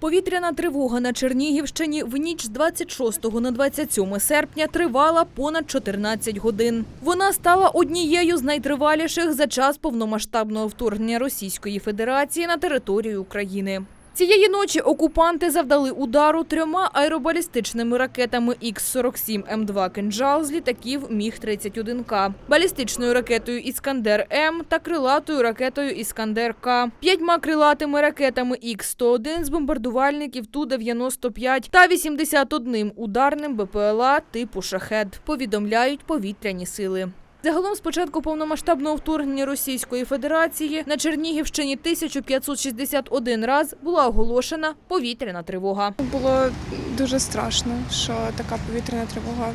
Повітряна тривога на Чернігівщині в ніч з 26 на 27 серпня тривала понад 14 годин. Вона стала однією з найтриваліших за час повномасштабного вторгнення Російської Федерації на територію України. Цієї ночі окупанти завдали удару трьома аеробалістичними ракетами Х-47М2 «Кинджал» з літаків Міг-31К, балістичною ракетою «Іскандер-М» та крилатою ракетою «Іскандер-К», п'ятьма крилатими ракетами Х-101 з бомбардувальників Ту-95 та 81 ударним БПЛА типу «Шахед», повідомляють повітряні сили. Загалом з початку повномасштабного вторгнення Російської Федерації на Чернігівщині 1561 раз була оголошена повітряна тривога. Було дуже страшно, що така повітряна тривога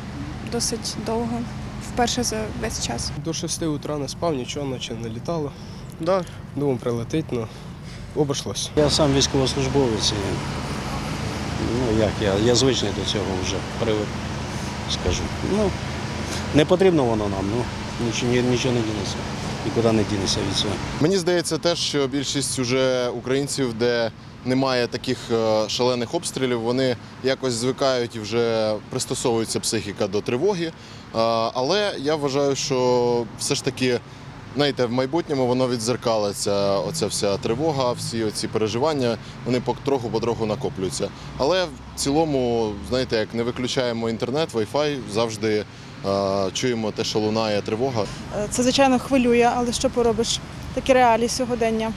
досить довго, вперше за весь час. До 6 утра не спав, нічого ночі не літало. Да, думав прилетить, але обійшлось. Я сам військовослужбовець. І, ну як я, я звичний до цього вже привик, скажу. Ну, не потрібно воно нам, ну нічого, нічого не дінеться. Нікуди не дінеться від цього. Мені здається, теж, що більшість уже українців, де немає таких е, шалених обстрілів, вони якось звикають і вже пристосовується психіка до тривоги. Е, Але я вважаю, що все ж таки. Знаєте, в майбутньому воно відзеркалиться, оця вся тривога, всі ці переживання, вони потроху потроху накоплюються. Але в цілому, знаєте, як не виключаємо інтернет, Wi-Fi, завжди чуємо те, що лунає тривога. Це, звичайно, хвилює, але що поробиш? Такі реалії сьогодення.